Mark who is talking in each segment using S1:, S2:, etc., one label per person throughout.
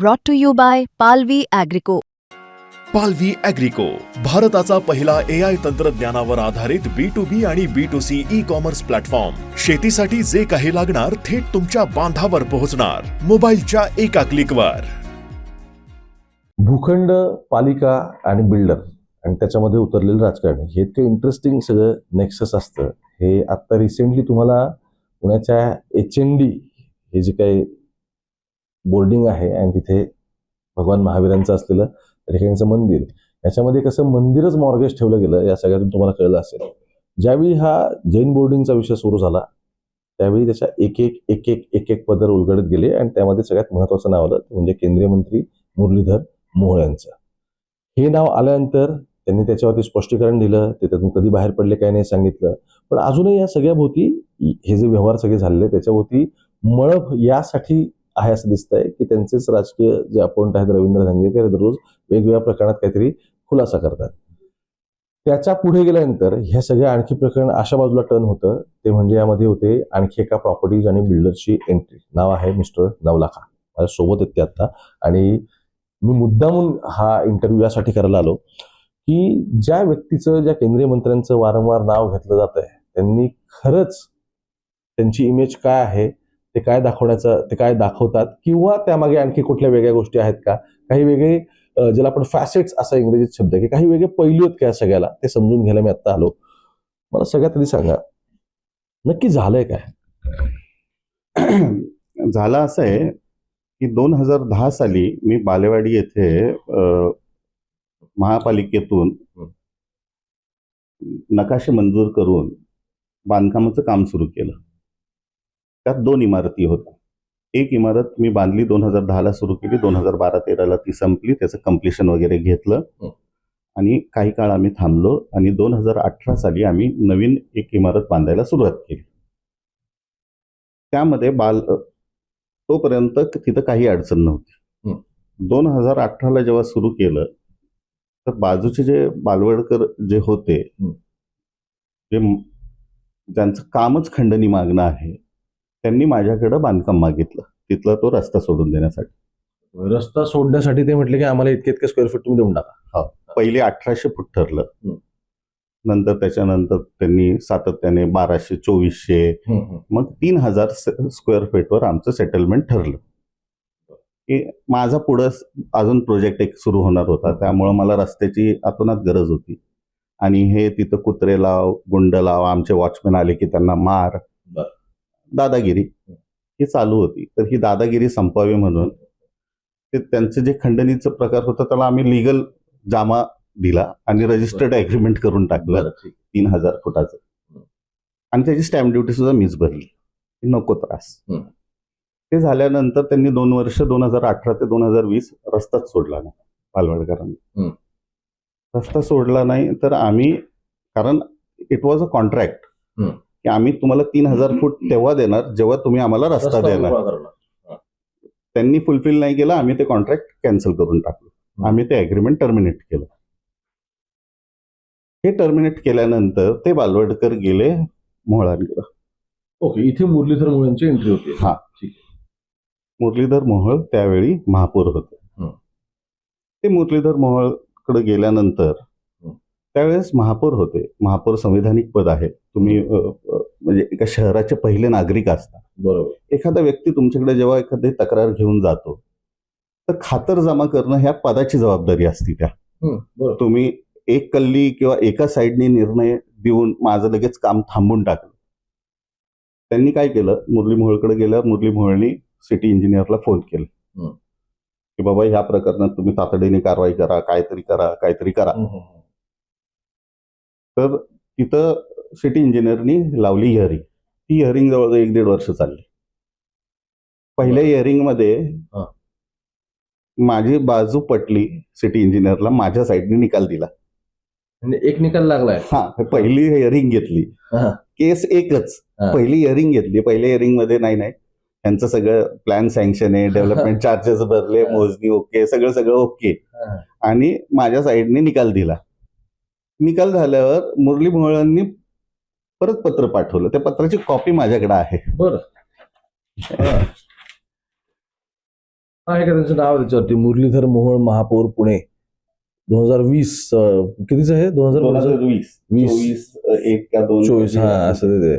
S1: brought to you by Palvi Agrico.
S2: पालवी अॅग्रिको भारताचा पहिला ए आय तंत्रज्ञानावर आधारित बी टू बी आणि B to C e commerce platform शेतीसाठी जे काही लागणार थेट तुमच्या बांधावर पोहोचणार. मोबाईलच्या एका क्लिकवर
S3: भूखंड पालिका आणि बिल्डर आणि त्याच्यामध्ये उतरलेलं राजकारण हे इतकं इंटरेस्टिंग सगळं नेक्सस असतं. हे आत्ता रिसेंटली तुम्हाला पुण्याच्या एच एन डी हे जे काही बोर्डिंग आहे आणि तिथे भगवान महावीरांचं असलेलं त्या ठिकाणचं मंदिर. याच्यामध्ये कसं मंदिरच मॉर्गेज ठेवलं गेलं या सगळ्यातून तुम्हाला कळलं असेल. ज्यावेळी हा जैन बोर्डिंगचा विषय सुरू झाला त्यावेळी त्याच्या एक एक एक एक एक एक पदर उलगडत गेले आणि त्यामध्ये सगळ्यात महत्वाचं नाव आलं म्हणजे केंद्रीय मंत्री मुरलीधर मोहोळ यांचं. हे नाव आल्यानंतर त्यांनी त्याच्यावरती स्पष्टीकरण दिलं ते त्यातून कधी बाहेर पडले काय नाही सांगितलं. पण अजूनही या सगळ्या भोवती हे जे व्यवहार सगळे झालेले त्याच्याभोवती मळभ यासाठी आहे असं दिसतंय की त्यांचेच राजकीय जे अपोंट आहेत रवींद्र धंगेकर दररोज वेगवेगळ्या प्रकरणात काहीतरी खुलासा करतात. त्याच्या पुढे गेल्यानंतर ह्या सगळ्या आणखी प्रकरण अशा बाजूला टर्न होतं. ते म्हणजे यामध्ये होते आणखी एका प्रॉपर्टीज आणि बिल्डरची एंट्री नाव आहे मिस्टर नवलाखा. माझ्या सोबत आहेत ते आता. आणि मी मुद्दामून हा इंटरव्ह्यू यासाठी करायला आलो की ज्या व्यक्तीचं ज्या केंद्रीय मंत्र्यांचं वारंवार नाव घेतलं जात आहे त्यांनी खरंच त्यांची इमेज काय आहे? ते काय दाखवण्याचं ते काय दाखवतात किंवा त्यामागे आणखी कुठल्या वेगळ्या गोष्टी आहेत का? काही वेगळे ज्याला आपण फॅसेट्स असा इंग्रजीत शब्द आहे की काही वेगळे पैलू आहेत का सगळ्याला? ते समजून घ्यायला मी आत्ता आलो. मला सगळ्यात आधी सांगा नक्की झालंय काय?
S4: झालं असं आहे की दोन हजार दहा साली मी बालेवाडी येथे महापालिकेतून नकाशे मंजूर करून बांधकामाचं काम सुरू केलं. त्यात दोन इमारती होत्या एक इमारत मी बांधली दोन हजार दहाला सुरू केली दोन हजार बारा तेराला ती संपली त्याचं कम्प्लिशन वगैरे घेतलं
S3: हं.
S4: आणि काही काळ आम्ही थांबलो आणि दोन हजार अठरा साली आम्ही नवीन एक इमारत बांधायला सुरुवात केली त्यामध्ये बाल तोपर्यंत तिथं काही अडचण नव्हती
S3: हं.
S4: दोन हजार अठराला जेव्हा सुरू केलं तर बाजूचे जे बालवडकर जे होते
S3: हं.
S4: जे ज्यांचं कामच खंडणी मागणं आहे त्यांनी माझ्याकडं बांधकाम मागितलं. तिथला तो रस्ता सोडून देण्यासाठी.
S3: रस्ता सोडण्यासाठी ते म्हटले की आम्हाला इतके इतके स्क्वेअर फीट तुम्ही देऊन टाका.
S4: पहिले अठराशे फूट ठरलं.
S3: हं.
S4: नंतर त्याच्यानंतर त्यांनी सातत्याने बाराशे चोवीसशे मग तीन हजार स्क्वेअर फीटवर आमचं सेटलमेंट ठरलं. की माझा पुढं अजून प्रोजेक्ट एक सुरू होणार होता. त्यामुळं मला रस्त्याची अतोनात गरज होती. आणि हे तिथं कुत्रे लाव गुंड लाव आमचे वॉचमॅन आले की त्यांना मार. दादागिरी ही. चालू होती. तर ही दादागिरी संपवावी म्हणून ते त्यांचं जे खंडणीचं प्रकार होता त्याला आम्ही लिगल जामा दिला आणि रजिस्टर्ड ॲग्रीमेंट करून टाकलं. तीन हजार फुटाचं. आणि त्याची स्टॅम्प ड्युटी सुद्धा मीच भरली. नको त्रास. ते झाल्यानंतर त्यांनी दोन वर्ष दोन हजार अठरा ते दोन हजार वीस रस्ताच सोडला नाही पालवडकरांनी. रस्ता सोडला नाही तर आम्ही कारण इट वॉज अ कॉन्ट्रॅक्ट. की आम्ही तुम्हाला तीन हजार फूट तेव्हा देणार जेव्हा तुम्ही आम्हाला रस्ता देणार. त्यांनी फुलफिल नाही केलं आम्ही ते कॉन्ट्रॅक्ट कॅन्सल करून टाकलं. आम्ही ते अग्रीमेंट टर्मिनेट केलं हे टर्मिनेट केल्यानंतर ते बालवडकर गेले मोहळांकडे
S3: ओके इथे मुरलीधर मुळ्यांची एंट्री होती
S4: हा. मुरलीधर मोहोळ त्यावेळी महापौर होते. ते मुरलीधर मोहोळकडे गेल्यानंतर. त्यावेळेस महापौर होते. महापौर संविधानिक पद आहे. तुम्ही म्हणजे एका शहराचे पहिले नागरिक असता.
S3: बरोबर.
S4: एखादा व्यक्ती तुमच्याकडे जेव्हा एखादी तक्रार घेऊन जातो तर खातर जमा करणं ह्या पदाची जबाबदारी असती त्या.
S3: हं,
S4: तुम्ही एक कल्ली किंवा एका साईडने निर्णय देऊन माझं लगेच काम थांबून टाकलं. त्यांनी काय केलं? मुरली मोहोळकडे गेल्यावर मुरली मोहोळनी सिटी इंजिनियरला फोन केला. की बाबा ह्या प्रकरणात तुम्ही तातडीने कारवाई करा काहीतरी करा काहीतरी करा. तर तिथं सिटी इंजिनियरनी लावली हिअरिंग ती हिअरिंग जवळजवळ एक दीड वर्ष चालली पहिल्या हिअरिंगमध्ये
S3: हा.
S4: माझी बाजू पटली सिटी इंजिनियरला माझ्या साईडने निकाल दिला
S3: म्हणजे एक निकाल लागलाय
S4: हा पहिली हिअरिंग घेतली
S3: हा.
S4: केस एकच
S3: हा.
S4: पहिली हिअरिंग घेतली पहिल्या हिअरिंगमध्ये नाही नाही त्यांचं सगळं प्लॅन सँक्शन आहे डेव्हलपमेंट चार्जेस भरले
S3: हा.
S4: मोजणी ओके सगळं सगळं ओके
S3: हा.
S4: आणि माझ्या साईडने निकाल दिला निकाल झाल्यावर मुरली मोहळांनी परत पत्र पाठवलं. त्या पत्राची कॉपी माझ्याकडे आहे.
S3: बरं. आहे का त्यांचं नाव त्याच्यावरती. मुरलीधर मोहोळ महापौर पुणे. दोन हजार वीस कितीच आहे? दोन हजार
S4: वीस?
S3: वीस.
S4: एक का दोन.
S3: चोवीस हा असं ते.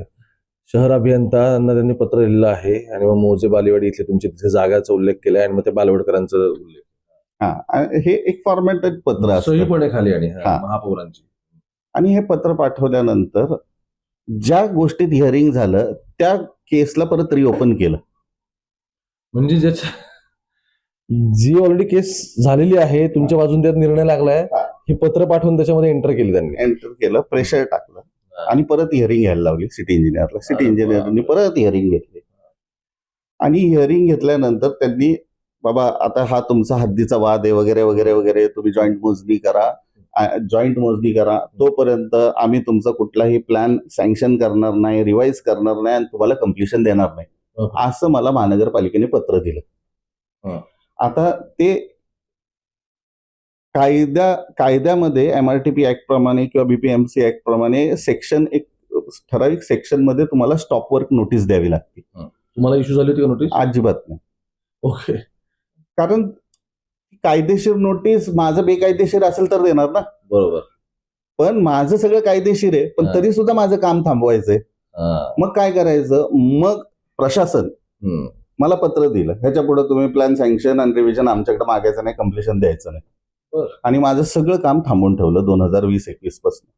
S3: शहर अभियंत्यांना त्यांनी पत्र लिहिलं आहे. आणि मग मोजे बालेवाडी इथले तुमचे तिथे जागाचा उल्लेख केलाय आणि मग ते बालवडकरांचा उल्लेख.
S4: हा. हे एक फॉर्मॅटेड पत्र
S3: सही पण आहे खाली आणि. महापौरांची.
S4: आणि हे पत्र पाठवल्यानंतर ज्या गोष्टीत हिअरिंग झालं त्या केसला परत रिओपन केलं.
S3: म्हणजे ज्याच्या जी ऑलरेडी केस झालेली आहे तुमच्या बाजून त्यात निर्णय लागलाय
S4: हा.
S3: हे पत्र पाठवून त्याच्यामध्ये एंटर केली त्यांनी.
S4: एंटर केलं प्रेशर टाकलं. आणि परत हिअरिंग घ्यायला लावली सिटी इंजिनियरला सिटी इंजिनियरनी. परत हिअरिंग घेतली. आणि हिअरिंग घेतल्यानंतर त्यांनी बाबा आता हा तुमचा हद्दीचा वाद आहे वगैरे वगैरे वगैरे तुम्ही जॉईंट मोजणी करा. जॉईंट मोजणी करा. तोपर्यंत आम्ही तुमचा कुठलाही प्लॅन सँक्शन करणार नाही रिवाईज करणार नाही आणि तुम्हाला कम्प्लिशन देणार नाही.
S3: Okay.
S4: असं मला महानगरपालिकेने पत्र दिलं.
S3: हा.
S4: आता ते कायद्या कायद्यामध्ये एमआरटीपी ऍक्ट प्रमाणे किंवा बीपीएमसी ऍक्ट प्रमाणे सेक्शन एक ठराविक सेक्शनमध्ये तुम्हाला स्टॉप वर्क नोटीस द्यावी लागते.
S3: तुम्हाला इश्यू झाली होती का नोटीस
S4: अजिबात नाही.
S3: ओके
S4: कारण कायदेशीर नोटीस माझं बेकायदेशीर असेल तर देणार ना.
S3: बरोबर.
S4: पण माझं सगळं कायदेशीर आहे पण
S3: हा.
S4: तरी सुद्धा माझं काम थांबवायचंय.
S3: हा.
S4: मग काय करायचं? मग प्रशासन
S3: हम्म.
S4: मला पत्र दिलं. ह्याच्या पुढे तुम्ही प्लॅन सँक्शन आणि रिव्हिजन आमच्याकडे मागायचं नाही कम्प्लिशन द्यायचं नाही.
S3: बरं.
S4: आणि माझं सगळं काम थांबवून ठेवलं दोन हजार वीस एकवीसपासून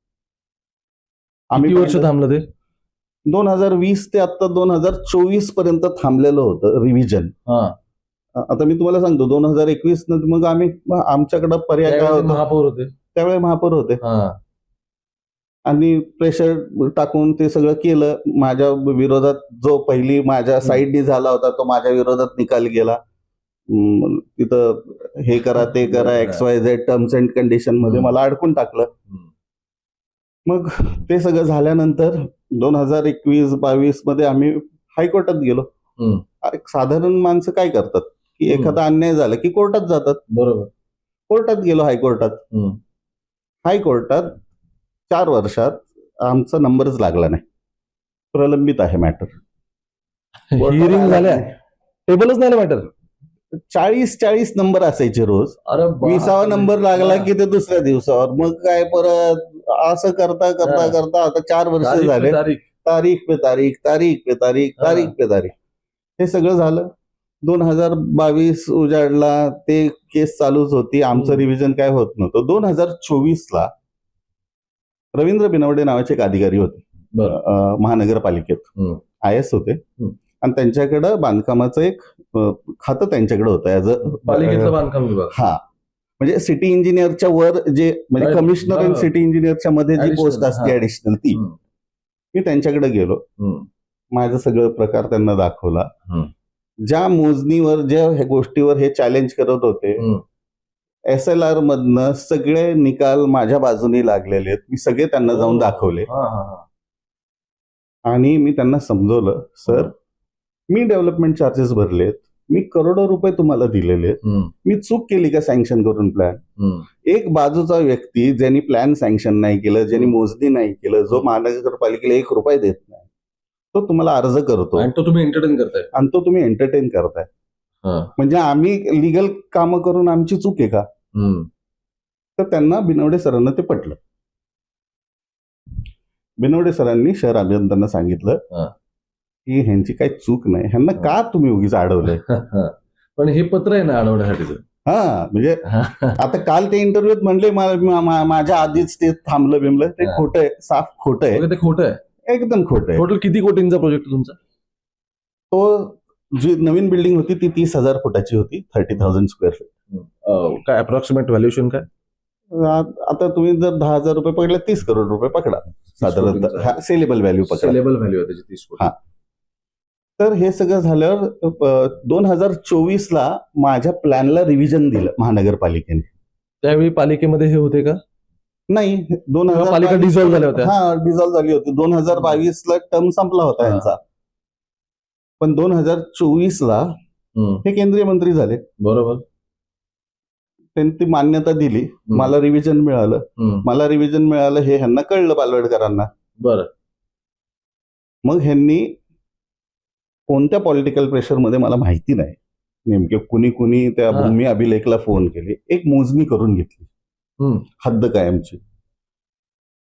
S3: किती वर्ष थांबलं ते?
S4: दोन हजार वीस ते आता दोन हजार चोवीसपर्यंत थांबलेलं होतं रिव्हिजन
S3: हा.
S4: आता मी तुम्हाला सांगतो दोन हजार एकवीस नंतर मग आम्ही आमच्याकडे पर्याय काय होता?
S3: महापौर होते.
S4: त्यावेळी महापौर होते.
S3: हा.
S4: आणि प्रेशर टाकून ते सगळं केलं. माझ्या विरोधात जो पहिली माझ्या साईडनी झाला होता तो माझ्या विरोधात निकाल गेला. तिथं हे करा ते करा X Y Z terms and
S3: कंडिशनमध्ये.
S4: मला अडकून टाकलं. मग ते सगळं झाल्यानंतर दोन हजार एकवीस बावीसमध्ये आम्ही हायकोर्टात गेलो. साधारण माणसं काय करतात? की. एखादा अन्याय झाला की कोर्टात जातात.
S3: बरोबर.
S4: कोर्टात गेलो हायकोर्टात. हायकोर्टात चार वर्षात आमचा नंबरच लागला नाही. प्रलंबित आहे मॅटर.
S3: हिअरिंग झाल्या. टेबलच नाही मॅटर
S4: चाळीस चाळीस नंबर असायचे रोज.
S3: अरे.
S4: विसावा नंबर लागला. की ते दुसऱ्या दिवसावर. मग काय परत असं करता करता. करता आता चार वर्ष झाले.
S3: तारीख.
S4: पे तारीख तारीख पे तारीख. तारीख पे तारीख. हे सगळं झालं. दोन हजार बावीस उजाडला ते केस चालूच होती आमचं. रिव्हिजन काय होत नव्हतं दोन हजार चोवीस ला रवींद्र बिनवडे नावाचे एक अधिकारी होते महानगरपालिकेत. आय एस होते. आणि त्यांच्याकडं बांधकामाचं एक खातं त्यांच्याकडे होतं ऍज अ
S3: बांधकाम विभाग
S4: हा म्हणजे सिटी इंजिनियरच्या वर जे म्हणजे. कमिशनर
S3: बरोबर.
S4: सिटी इंजिनियरच्या मध्ये जी पोस्ट असते. ऍडिशनल ती. मी त्यांच्याकडे गेलो. माझं सगळं प्रकार त्यांना दाखवला. ज्या मोजणीवर ज्या गोष्टीवर हे चॅलेंज करत होते. एस एल आर मधनं सगळे निकाल माझ्या बाजूनी लागलेले आहेत मी सगळे त्यांना जाऊन दाखवले
S3: हा, हा.
S4: आणि मी त्यांना समजवलं सर मी डेव्हलपमेंट चार्जेस भरलेत मी करोडो रुपये तुम्हाला दिलेले आहेत. मी चूक केली का सँक्शन करून प्लॅन. एक बाजूचा व्यक्ती ज्यांनी प्लॅन सँक्शन नाही केलं ज्यांनी मोजणी नाही केलं जो महानगरपालिकेला एक रुपये देत नाही तो तुम्हाला अर्ज करतो.
S3: आणि तो तुम्ही एंटरटेन करताय.
S4: आणि तो तुम्ही एंटरटेन करताय.
S3: हा.
S4: म्हणजे आम्ही लिगल कामं करून आमची चूक आहे का. तर त्यांना बिनवडे सरांना ते पटलं. बिनवडे सरांनी शहर अभियंत्यांना सांगितलं. की ह्यांची काही चूक नाही. ह्यांना का तुम्ही उगीच अडवलंय.
S3: पण हे पत्र आहे ना अडवण्यासाठीच
S4: हा म्हणजे आता काल ते इंटरव्ह्यूत म्हणले माझ्या आधीच ते थांबलं बिमलं ते. खोटं आहे साफ खोटं आहे.
S3: ते खोटं आहे.
S4: एकदम खोटं आहे.
S3: टोटल किती कोटींचा प्रोजेक्ट तुमचा?
S4: तो जी नवीन बिल्डिंग होती ती तीस हजार फुटाची होती थर्टी थाउजंड स्क्वेअर फीट
S3: काय अप्रॉक्सिमेट व्हॅल्युएशन काय?
S4: आता तुम्ही जर दहा हजार रुपये पकडले तीस करोड रुपये पकडा. साधारणतः सेलेबल व्हॅल्यू पकडा.
S3: सेलेबल व्हॅल्यू त्याची तीस
S4: हा. तर हे सगळं झाल्यावर दोन हजार चोवीस ला माझ्या प्लॅनला रिव्हिजन दिलं महानगरपालिकेने.
S3: त्यावेळी पालिकेमध्ये हे होते का?
S4: नाही दोन हजार
S3: पालिका dissolve झाल्या होत्या.
S4: हा डिझॉल्व्ह झाली होती दोन हजार बावीस ला टर्म संपला होता. यांचा पण दोन हजार चोवीस ला. हे केंद्रीय मंत्री झाले
S3: बरोबर
S4: त्यांनी ती मान्यता दिली. मला रिव्हिजन मिळालं. मला रिव्हिजन मिळालं हे ह्यांना कळलं बालवडकरांना
S3: बरं
S4: मग ह्यांनी कोणत्या पॉलिटिकल प्रेशरमध्ये मला माहिती नाही नेमके कुणी कुणी त्या. भूमी अभिलेखला फोन केली एक मोजणी करून घेतली. हद्द कायमची.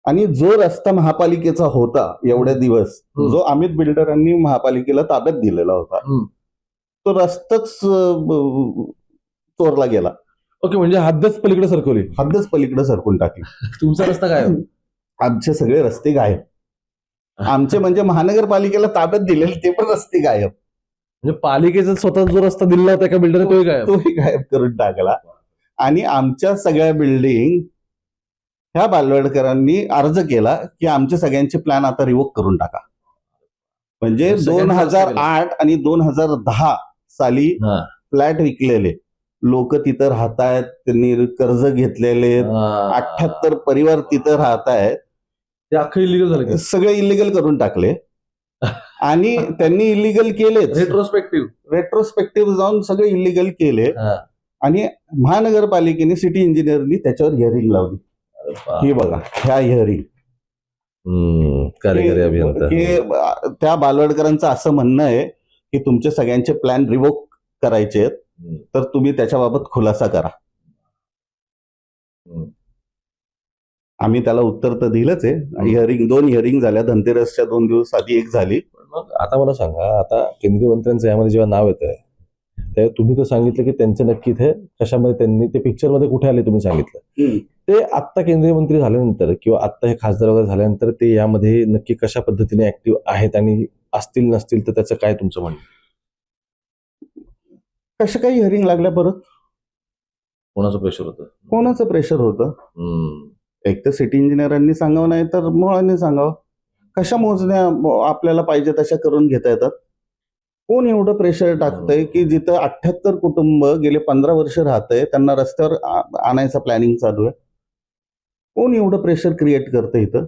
S4: आणि जो रस्ता महापालिकेचा होता एवढ्या दिवस. जो अमित बिल्डरांनी महापालिकेला ताब्यात दिलेला होता. तो रस्ताच चोरला गेला.
S3: ओके म्हणजे हद्दच पलीकडे सरकवली.
S4: हद्दच पलीकडे सरकून टाकली.
S3: तुमचा रस्ता काय?
S4: आमचे सगळे रस्ते गायब. आमचे म्हणजे महानगरपालिकेला ताब्यात दिलेले ते पण रस्ते गायब.
S3: म्हणजे पालिकेचा स्वतः जो रस्ता दिला होता एका बिल्डर तोही काय
S4: तोही गायब करून टाकला. आणि आमच्या सगळ्या बिल्डिंग ह्या बालवडकरांनी अर्ज केला की आमचे सगळ्यांचे प्लॅन आता रिवोक करून टाका. म्हणजे दोन हजार
S3: केला.
S4: आठ आणि दोन हजार दहा साली. फ्लॅट विकलेले. लोक तिथं राहत आहेत त्यांनी कर्ज घेतलेले. अठ्याहत्तर परिवार तिथं राहत आहेत
S3: ते अख्खं इलिगल झालं
S4: सगळे इलिगल करून टाकले. आणि त्यांनी इलिगल केलेच.
S3: रेट्रोस्पेक्टिव्ह
S4: रेट्रोस्पेक्टिव्ह जाऊन सगळे इलिगल केले. आणि महानगरपालिकेने सिटी इंजिनियरनी त्याच्यावर हिअरिंग लावली. ही बघा ह्या हिअरिंग त्या बालवडकरांचं असं म्हणणं आहे की तुमचे सगळ्यांचे प्लॅन रिवोक करायचे आहेत. तर तुम्ही त्याच्याबाबत खुलासा करा. आम्ही त्याला उत्तर तर दिलंच आहे. हिअरिंग दोन हिअरिंग झाल्या. धनतेरसच्या दोन दिवस आधी एक झाली.
S3: आता मला सांगा आता केंद्रीय मंत्र्यांचं यामध्ये जेव्हा नाव येत आहे तेव्हा तुम्ही तर सांगितलं की त्यांचं नक्की इथे कशामध्ये त्यांनी ते पिक्चरमध्ये कुठे आले तुम्ही सांगितलं. ते आत्ता केंद्रीय मंत्री झाल्यानंतर किंवा आत्ता हे खासदार वगैरे झाल्यानंतर ते यामध्ये नक्की कशा पद्धतीने ऍक्टिव्ह आहेत आणि असतील नसतील तर त्याचं काय तुमचं म्हणणं?
S4: कशा काही हिअरिंग लागल्या परत?
S3: कोणाचं प्रेशर होतं?
S4: कोणाचं प्रेशर होतं. एक तर सिटी इंजिनियरांनी सांगावं नाही तर मुळांनी सांगावं. कशा मोजण्या आपल्याला पाहिजे तशा करून घेता येतात? कोण एवढं प्रेशर टाकतंय की जिथं अठ्याहत्तर कुटुंब गेले पंधरा वर्ष राहतंय त्यांना रस्त्यावर आणायचं प्लॅनिंग चालू आहे? कोण एवढं प्रेशर क्रिएट करतं इथं.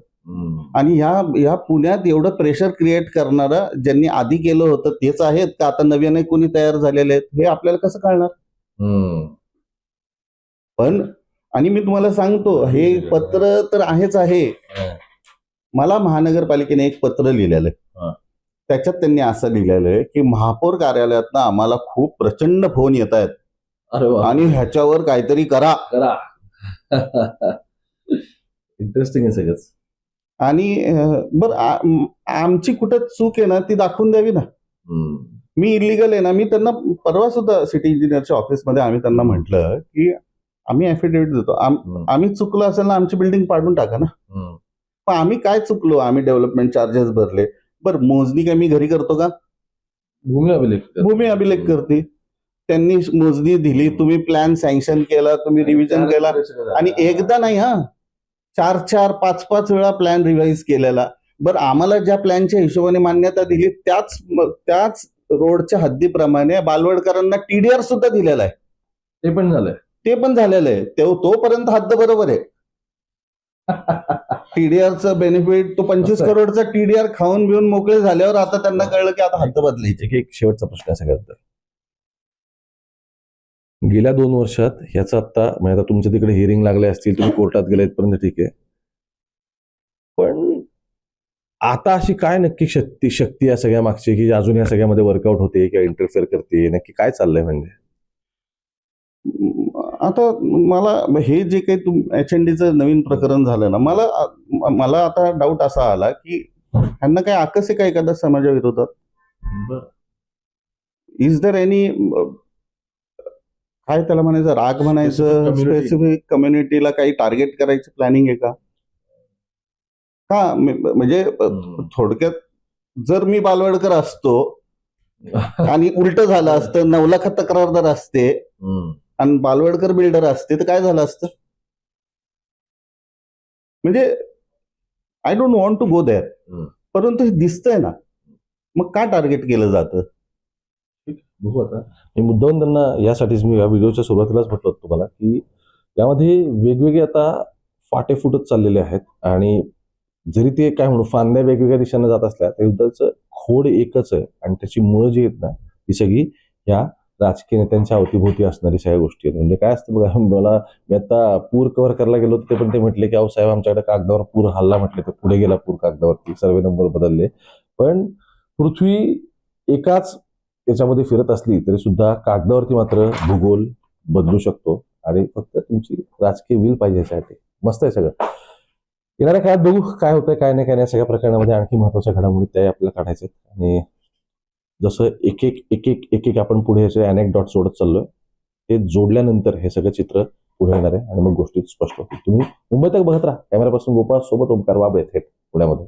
S4: आणि ह्या ह्या पुण्यात एवढं प्रेशर क्रिएट करणारं ज्यांनी आधी केलं होतं तेच आहेत का? आता नव्याने कोणी तयार झालेले आहेत? हे आपल्याला कसं कळणार. पण आणि मी तुम्हाला सांगतो हे पत्र तर आहेच आहे.
S3: हा.
S4: मला महानगरपालिकेने एक पत्र लिहिलेलं
S3: हा.
S4: आहे त्याच्यात त्यांनी असं लिहिलेलं आहे की महापौर कार्यालयातनं आम्हाला खूप प्रचंड फोन येत आहेत आणि ह्याच्यावर काहीतरी करा.
S3: करा. इंटरेस्टिंग आहे सगळंच.
S4: आणि बर आमची कुठं चूक आहे ना ती दाखवून द्यावी ना. मी इलिगल आहे ना मी त्यांना परवा सुद्धा सिटी इंजिनियरच्या ऑफिसमध्ये आम्ही त्यांना म्हटलं की आम्ही ऍफिडेव्हिट देतो. आम्ही चुकलो असेल ना आमची बिल्डिंग पाडून टाका ना. पण आम्ही काय चुकलो? आम्ही डेव्हलपमेंट चार्जेस भरले. बर मोजणी काय मी घरी करतो का?
S3: भूमी अभिलेख
S4: भूमी अभिलेख करते. त्यांनी मोजणी दिली तुम्ही प्लॅन सँक्शन केला तुम्ही रिव्हिजन केला. आणि एकदा नाही हा. चार चार पाच पाच वेळा प्लॅन रिवाईज केलेला. बरं आम्हाला ज्या प्लॅनच्या हिशोबाने मान्यता दिली त्याच त्याच रोडच्या हद्दीप्रमाणे बालवडकरांना टीडीआर सुद्धा दिलेला आहे.
S3: ते पण झालंय.
S4: ते पण झालेलं आहे. ते तोपर्यंत हद्द बरोबर आहे. टीडीआरचं बेनिफिट तो पंचवीस
S3: असं.
S4: करोडचा टीडीआर खाऊन बिऊन मोकळे झाल्यावर आता त्यांना कळलं की आता हद्द बदलायची.
S3: एक एक शेवटचा प्रश्न आहे सगळ्यात गेल्या दोन वर्षात ह्याचा आता म्हणजे आता तुमच्या तिकडे हिअरिंग लागले असतील तुम्ही कोर्टात गेले इथपर्यंत ठीक आहे. पण आता अशी काय नक्की शक्ती शक्ती या सगळ्या मागची की अजून या सगळ्यामध्ये वर्कआउट होते किंवा इंटरफेअर करते नक्की काय चाललंय म्हणजे?
S4: आता मला हे जे काही तुम एच एन डीचं नवीन प्रकरण झालं ना मला मला आता डाऊट असा आला की ह्यांना काय आकस आहे का एखाद्या समाजाविरोधात इज दर एनी काय त्याला म्हणायचं राग म्हणायचं. स्पेसिफिक कम्युनिटीला काही टार्गेट करायची प्लॅनिंग आहे का का म- म्हणजे थोडक्यात जर मी बालवडकर असतो आणि उलट झालं असतं नवलाखा तक्रारदार असते. आणि बालवडकर बिल्डर असते तर काय झालं असतं? म्हणजे I don't want to go there. परंतु हे दिसतंय ना. मग का टार्गेट केलं जातं?
S3: बघू आता. मी मुद्दाम त्यांना यासाठीच मी या व्हिडिओच्या सुरुवातीलाच म्हटलं होतं तुम्हाला की यामध्ये वेगवेगळे आता फाटे फुटत चाललेले आहेत आणि जरी ते काय म्हणू फांद्या वेगवेगळ्या दिशाने जात असल्या तरी त्याचं खोड एकच आहे आणि त्याची मुळं जी आहेत ना ती सगळी या राजकीय नेत्यांच्या अवतीभोवती असणारी सगळ्या गोष्टी आहेत. म्हणजे काय असतं बघा मला मी आता पूर कव्हर करायला गेलो ते पण ते म्हटले की अहो साहेब आमच्याकडे कागदावर पूर हल्ला म्हटले तर पुढे गेला पूर कागदावरती. सर्वे नंबर बदलले. पण पृथ्वी एकाच याच्यामध्ये फिरत असली तरी सुद्धा कागदावरती मात्र भूगोल बदलू शकतो. आणि फक्त तुमची राजकीय विल पाहिजे याच्यासाठी. मस्त आहे सगळं. येणाऱ्या काळात बघू काय होतंय काय नाही काय नाही. सगळ्या प्रकरणामध्ये आणखी महत्त्वाच्या घडामोडी त्या आपल्याला काढायच्या आणि जसं एक एक एक एक एक एक आपण पुढे असे अनेक डॉट सोडत चाललोय ते जोडल्यानंतर हे सगळं चित्र पुढे येणार आहे. आणि मग गोष्टी स्पष्ट होतील. तुम्ही मुंबई तक बघत राहा. कॅमेरापासून गोपाळ सोबत ओंकार वाबळे थेट पुण्यामध्ये.